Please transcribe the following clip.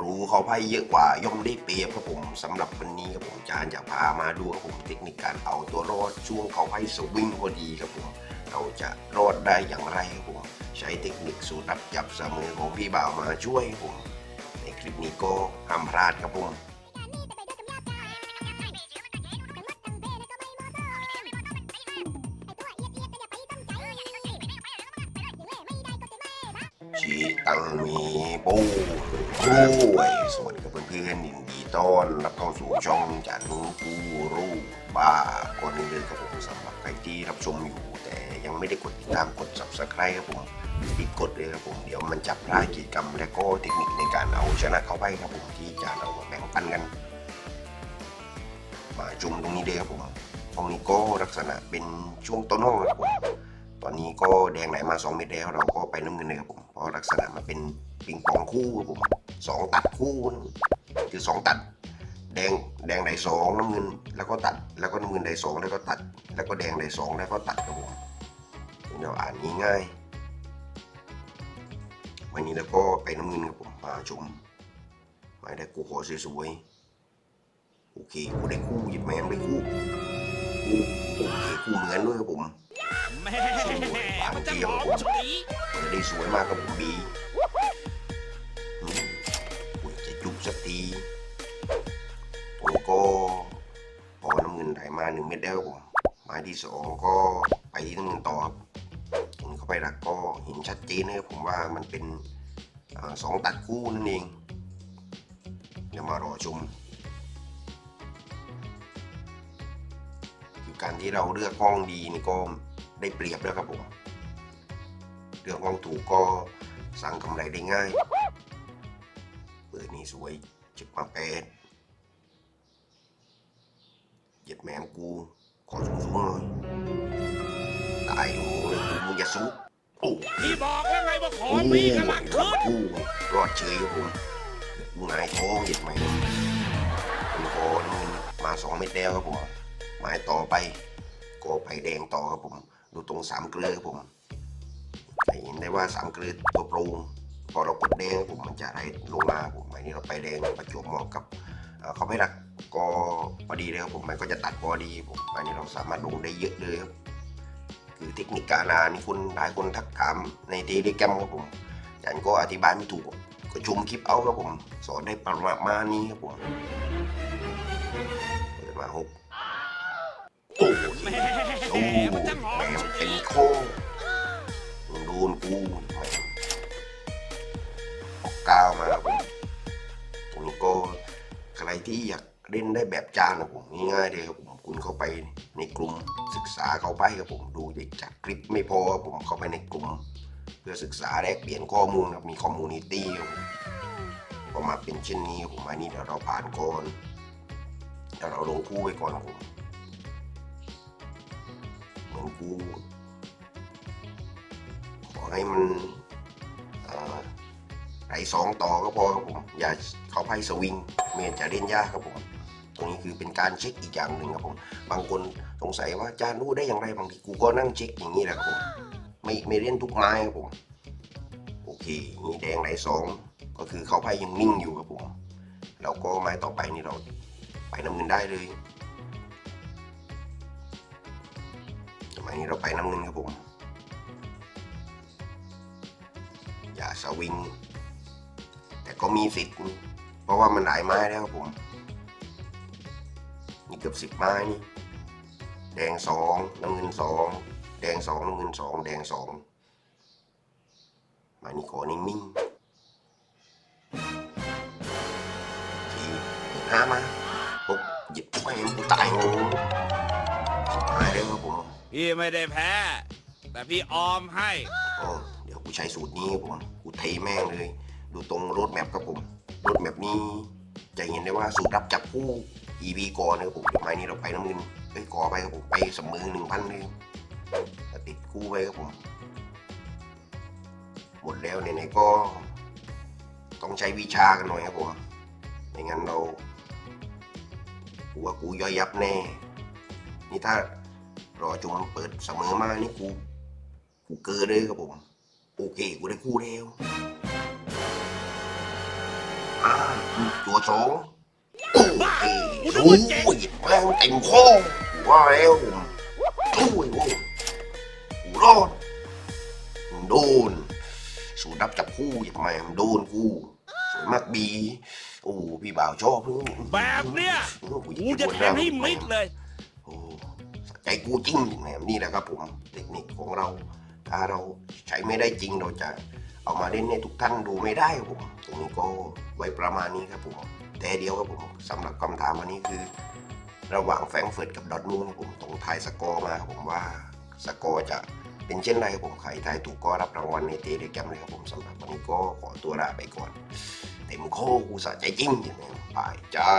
รู้เขาไพ่เยอะกว่าย่อมได้เปรียบครับผมสำหรับวันนี้ครับผมอาจารย์จะพามาดูครับผมเทคนิคการเอาตัวรอดช่วงเขาไพ่สวิงพอดีครับผมเราจะรอดได้อย่างไรครับผมใช้เทคนิคสูตรรับจับเสมอของพี่บ่าวมาช่วยผม ในคลิปนี้ก็ห้ามพลาดครับผม ชีตังมีปูด้วยสวัสดีครับเพื่อนๆยินดีต้อนรับเข้าสู่ช่องจันกูรูบ้าก่อนอื่นเลยครับผมสำหรับใครที่รับชมอยู่ แต่ยังไม่ได้กดติดตามกด subscribe ครับผมรีบกดเลยครับผมเดี๋ยวมันจับพลาดกิจกรรมและก็เทคนิคในการเอาชนะเขาไปครับผมที่จะเอามาแบ่งปันกันมาจุ่มตรงนี้เลยครับผมห้องนี้ก็ลักษณะเป็นช่วงต้นห้องครับผมตอนนี้ก็แดงไหลมา 2 เม็ดแล้วเราก็ไปน้ำเงินเลยครับผม เพราะลักษณะมันเป็นปิงปองคู่ครับผมสองตัดคู่คือสองตัด แดงแดงไหลสองน้ำเงินแล้วก็ตัดแล้วก็น้ำเงินไหลสองแล้วก็ตัด แล้วก็แดงไหลสองแล้วก็ตัดครับผมเราอ่านง่ายๆวันนี้เราก็ไปน้ำเงินครับผมมาชมมาได้กูขอสวยๆโอเคกูได้คู่หยิบแมนได้คู่คู่โอเคคู่เหมือนด้วยครับผม แม่มันจะหอมฉุยเปิดได้สวยมากครับผมบีอืมอุ้ยจะจุกสักทีผมก็พอน้ำเงินไหลมาหนึ่งเม็ดแล้วครับผมไม้ที่สองก็ไปที่น้ำเงินต่อครับเห็นเข้าไปหลักก็เห็นชัดเจนนะครับผมว่ามันเป็นอาสองตัดคู่นั่นเอง เดี๋ยวมารอชมคือการที่เราเลือกห้องดีนี่ก็ ได้เปรียบแล้วครับผมเรื่องห้องถูกก็สั่งกำไรได้ง่ายเปิดนี่สวยจิบมาแปดเหย็ดแมมกู ขอสูงสูงๆหน่อยตายโอ้ยกูมึงอย่าสู้โอ้พี่บอกแล้วไงว่าขอโอ้งมีกำลังขึ้นกูรอดเฉยครับผมกูหงายท้องเหย็ดแมมผมขอนี่มาสองเม็ดแล้วครับผมหมายต่อไปก็ไปแดงต่อครับผม ดูตรงสามเกลือครับผมเห็นได้ว่าสามเกลือตัวปรุงพอเรากดแดงผมมันจะไหลลงมาผมอันนี้เราไปแดงประจวบเหมาะกับเขาไม่รักก็พอดีเลยครับผมมันก็จะตัดพอดีผมอันนี้เราสามารถลงได้เยอะเลยครับคือเทคนิคการานี่คุณหลายคนทักถามในเทเลแกรมครับผมฉันก็อธิบายไม่ถูกก็ชมคลิปเอาครับผม สอนได้ประมาณนี้ครับผมเปิดมาหก โอ้โหแม่โอ้มันจะหอมมฉุเป็นโค้งมึงโดนกูแหมออกก้าวมาครับผมก็ใครที่อยากเล่นได้แบบจานนะผมง่ายๆเลยครับผมคุณเข้าไปในกลุ่มศึกษาเข้าไปครับผมดูจากคลิปไม่พอครับผมเข้าไปในกลุ่ม เพื่อศึกษาแลกเปลี่ยนข้อมูลครับมีคอมมูนิตี้ครับผมก็มาเป็นเช่นนี้ครับผมอันนี้เดี๋ยวเราผ่านก่อนเดี๋ยวเราลงคู่ไว้ก่อนครับผม เหมือนกู ขอให้มันเอ่อไหลสองต่อก็พอครับผม อย่าเข้าไพ่สวิงเมียนจะเล่นยากครับผม ตรงนี้คือเป็นการเช็คอีกอย่างหนึ่งครับผม บางคนสงสัยว่าอาจารย์รู้ได้อย่างไรบางทีกูก็นั่งเช็คอย่างนี้แหละครับผม ไม่ไม่เล่นทุกไม้ครับผม โอเคมีแดงไหลสองก็คือเข้าไพ่ยังนิ่งอยู่ครับผม แล้วก็ไม้ต่อไปนี่เราไปน้ำเงินได้เลย สมัยนี้เราไปน้ำเงินครับผม อย่าสวิง แต่ก็มีสิทธิ์ เพราะว่ามันหลายไม้แล้วครับผม นี่เกือบสิบไม้นี่ แดงสองน้ำเงินสอง แดงสองน้ำเงินสองแดงสองมานี่ขอนิ่งๆสี่ห้ามาหกหยิบไปตายง พี่ไม่ได้แพ้ แต่พี่ออมให้ อ๋อเดี๋ยวกูใช้สูตรนี้ครับผมกูเทแม่งเลย ดูตรงรถแมพครับผมรถแมพนี้ จะเห็นได้ว่าสูตรรับจับคู่ EV ก่อนนะครับผมเดี๋ยวไม้นี้เราไปน้ำเงินไปก่อไปครับผมไปสมมือหนึ่งพันเลยติดคู่ไว้ครับผม หมดแล้วไหนๆก็ ต้องใช้วิชากันหน่อยครับผมไม่งั้นเรากูว่ากูย่อยยับแน่ นี่ถ้า รอจุมเปิดเสมอมานี่กู กูเกินเลยครับผม โอเค กูได้คู่แล้วอ่าตัวสองโอ้ยโอ้ยแม่งเต็มคอว่าแล้วผมโอ้ยโอ้ยกูรอดมึงโดน สูดับจับคู่อย่างแม่งโดนกูสวยมากบี โอ้พี่บ่าวชอบเพิ่งแบบเนี้ยโอ้กูจะแทงให้มิดเลยโอ้สะใจ กูจริงแหมนี่แหละครับผมเทคนิคของเรา ถ้าเราใช้ไม่ได้จริงเราจะเอามาเล่นให้ทุกท่านดูไม่ได้ครับผมตรงนี้ก็ไว้ประมาณนี้ครับผมแต่เดียวครับผมสำหรับคำถามวันนี้คือ ระหว่างแฟงเฟิร์ตกับดอทมุนด์ครับผมต้องทายสกอร์มาผมว่าสกอร์จะเป็นเช่นไรครับผมใครทายถูกก็รับรางวัลในเตเด็กแกมเลยครับผมสำหรับวันนี้ก็ขอตัวลาไปก่อนเต็มโคกูสะใจจริงอย่างนี้ไปจ้า